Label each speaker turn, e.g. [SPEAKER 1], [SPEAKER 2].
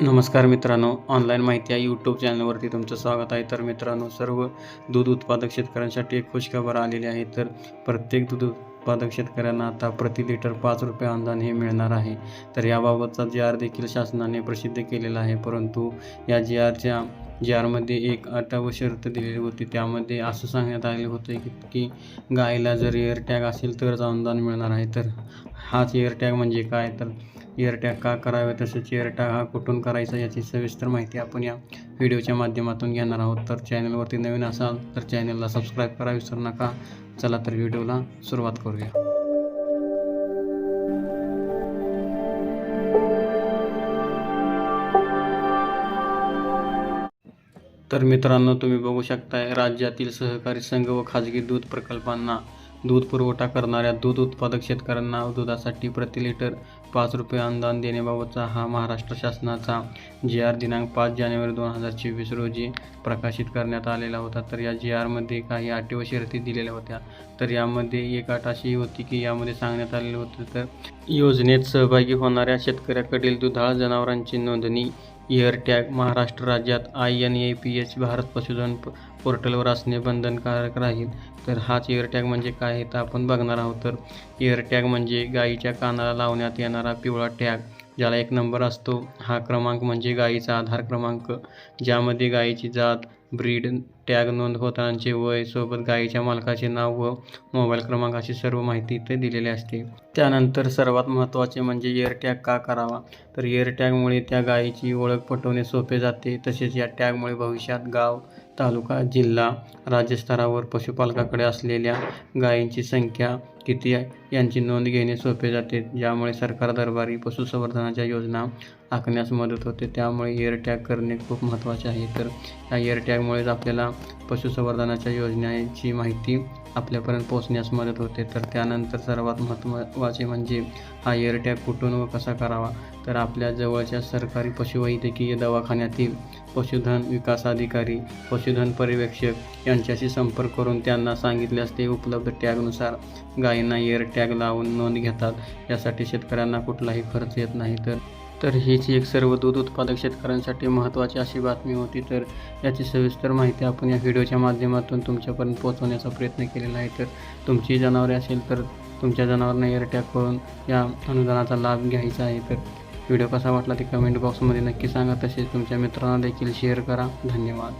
[SPEAKER 1] नमस्कार मित्रांनो ऑनलाईन माहिती या यूट्यूब चॅनलवरती तुमचं स्वागत आहे. तर मित्रांनो सर्व दूध उत्पादक शेतकऱ्यांसाठी एक खुशखबर आलेली आहे. तर प्रत्येक दूध उत्पादक शेतकऱ्यांना आता प्रति लिटर पाच रुपये अनुदान हे मिळणार आहे. तर याबाबतचा जी आर देखील शासनाने प्रसिद्ध केलेला आहे. परंतु या जी आरच्या जी आरमध्ये एक अट व शर्त दिलेली होती. त्यामध्ये असं सांगण्यात आले होते की की गायीला जर एअरटॅग असेल तरच अनुदान मिळणार आहे. तर हाच एअरटॅग म्हणजे काय? तर एअरटॅग का करावे तसेच एअरटॅग हा कुठून करायचा याची सविस्तर माहिती आपण या व्हिडिओच्या माध्यमातून घेणार आहोत. तर चॅनलवरती नवीन असाल तर चॅनलला सबस्क्राईब करा विसरू नका. चला तर व्हिडिओला सुरुवात करूया. तर मित्रांनो तुम्ही बघू शकताय राज्यातील सहकारी संघ व खाजगी दूध प्रकल्पांना दूध पुरवठा करणाऱ्या दूध उत्पादक शेतकऱ्यांना दुधासाठी प्रति लिटर पाच रुपये अनुदान देण्याबाबतचा हा महाराष्ट्र शासनाचा जी आर दिनांक पाच जानेवारी दोन हजार चोवीस रोजी प्रकाशित करण्यात आलेला होता. तर या जी आरमध्ये काही अटी व शर्ती दिलेल्या होत्या. तर यामध्ये एक अट अशी होती की यामध्ये सांगण्यात आलेलं होतं तर योजनेत सहभागी होणाऱ्या शेतकऱ्याकडील दुधाळ जनावरांची नोंदणी एअरटॅग महाराष्ट्र राज्यात I N A P H Bharat Pashudhan प- पोर्टलवर असणे बंधनकारक राहील. तर हाच एअरटॅग म्हणजे काय आहे तर आपण बघणार आहोत. तर एअरटॅग म्हणजे गायीच्या कानाला लावण्यात येणारा पिवळा टॅग ज्याला एक नंबर असतो. हा क्रमांक म्हणजे गायीचा आधार क्रमांक ज्यामध्ये गायीची जात ब्रीड टॅग नोंद होतानाचे वय सोबत गायीच्या मालकाचे नाव व मोबाईल क्रमांक अशी सर्व माहिती इथे दिलेली असते. त्यानंतर सर्वात महत्त्वाचे म्हणजे एअर टॅग का करावा? तर एअर टॅगमुळे त्या गायीची ओळख पटवणे सोपे जाते. तसेच या टॅगमुळे भविष्यात गाव तालुका जिल्हा राज्यस्तरावर पशुपालकाकडे असलेल्या गायींची संख्या किती आहे यांची नोंद घेणे सोपे जाते. ज्यामुळे सरकार दरबारी पशुसंवर्धनाच्या योजना आखण्यास मदत होते. त्यामुळे एअर टॅग करणे खूप महत्त्वाचे आहे. तर या एअर त्यामुळेच आपल्याला पशुसंवर्धनाच्या योजनेची माहिती आपल्यापर्यंत पोहोचण्यास मदत होते. तर त्यानंतर सर्वात महत्त्वाचे म्हणजे हा एअरटॅग कुठून व कसा करावा? तर आपल्या जवळच्या सरकारी पशुवैद्यकीय दवाखान्यातील पशुधन विकास अधिकारी पशुधन पर्यवेक्षक यांच्याशी संपर्क करून त्यांना सांगितल्यास ते उपलब्ध टॅगनुसार गायींना एअर टॅग लावून नोंद घेतात. यासाठी शेतकऱ्यांना कुठलाही खर्च येत नाही. तर तर हीच एक सर्व दूध उत्पादक शेतकऱ्यांसाठी महत्त्वाची अशी बातमी होती. तर याची सविस्तर माहिती आपण या व्हिडिओच्या माध्यमातून तुमच्यापर्यंत पोहोचवण्याचा प्रयत्न केलेला आहे. तर तुमची जनावरे असेल तर तुमच्या जनावरांना एअरटॅग करून या अनुदानाचा लाभ घ्यायचा आहे. तर व्हिडिओ कसा वाटला ते कमेंट बॉक्समध्ये नक्की सांगा. तसेच तुमच्या मित्रांना देखील शेअर करा. धन्यवाद.